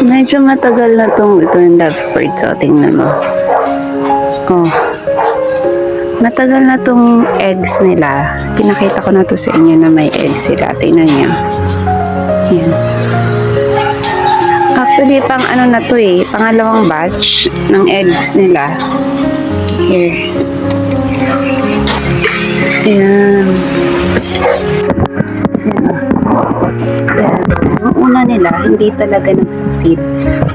Medyo matagal na tong ito yung bird. So, tingnan mo. Oh. Matagal na tong eggs nila. Pinakita ko na to sa inyo na may eggs sila. Tingnan niyo. Yan. Actually, pang ano na to eh. Pangalawang batch ng eggs nila. Here. Ayan. Ayan. Nila, hindi talaga nag-succeed.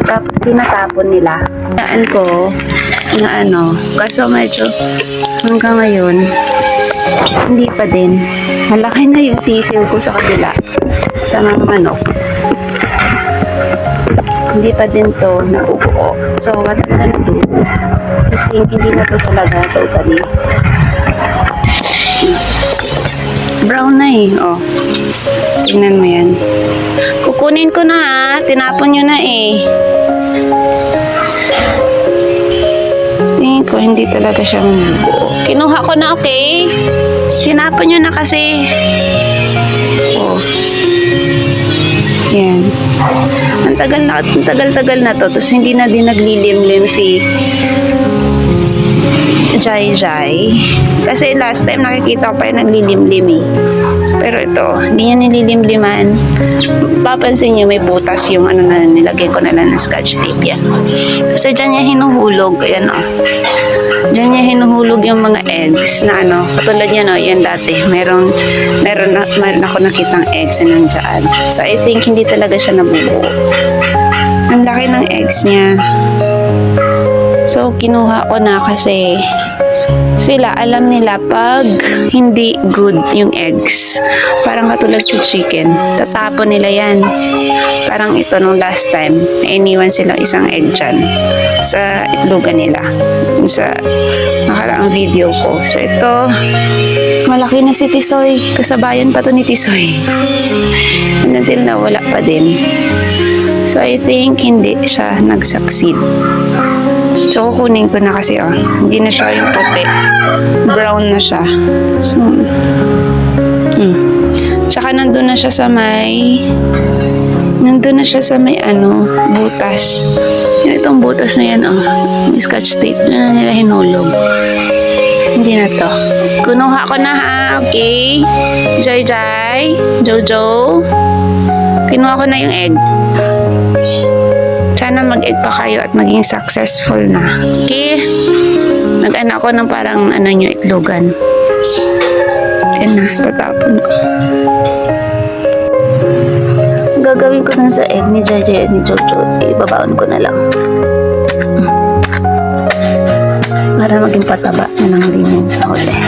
Tapos tinatapon nila. Saan ko na ano, kaso medyo hanggang ngayon, hindi pa din. Malaki na yung sisiw ko sa kabila sa mga manok. Hindi pa din to nauuo. So, what I'm gonna do, I think hindi na to talaga totally. Brown na eh. Oh. Tingnan mo yan. Kukunin ko na ha. Tinapon nyo na eh. Tingin ko, hindi talaga siya mabuo. Kinuha ko na, okay? Tinapon nyo na kasi. Oh. Yan. Ang tagal na, ang tagal-tagal na to. Tapos hindi na din naglilimlim si Jai Jai. Kasi last time nakikita ko pa yung naglilimlim eh. Pero ito, hindi niya nililimliman. Papansin niyo may butas yung ano na nilagay ko na lang ng scotch tape yan. Kasi dyan niya hinuhulog. Ayan o. Diyan niya hinuhulog yung mga eggs na ano. Katulad niya no, yan dati. Meron, meron, na, meron ako nakitang eggs na nandyan. So I think hindi talaga siya nabubuo. Ang laki ng eggs niya. So, kinuha ko na kasi sila, alam nila pag hindi good yung eggs. Parang katulad sa chicken. Tatapon nila yan. Parang ito nung last time, iniwan sila isang egg dyan sa itlogan nila. Sa nakaraang video ko. So, ito, malaki na si Tisoy. Kasabayan pa to ni Tisoy. And until na wala pa din. So, I think hindi siya nag-succeed. So, kukunin ko na kasi, oh. Hindi na siya yung puti. Brown na siya. So, hmm. Tsaka nandun na siya sa may... Nandun na siya sa may, ano, butas. Yan itong butas na yan, oh. May scotch tape na nila hinulog. Hindi na to. Kunuha ko na, ha? Okay? Joy Joy? Jojo? Kinuha ko na yung egg. Sana mag-egg pa kayo at maging successful na. Okay? Nag-ano ako ng parang ano nyo, itlogan. Yan na, tatapon ko. Gagawin ko dun sa egg ni Jaja at ni Jojo. Ibabaon ko na lang. Para maging pataba na lang din yan sa huli.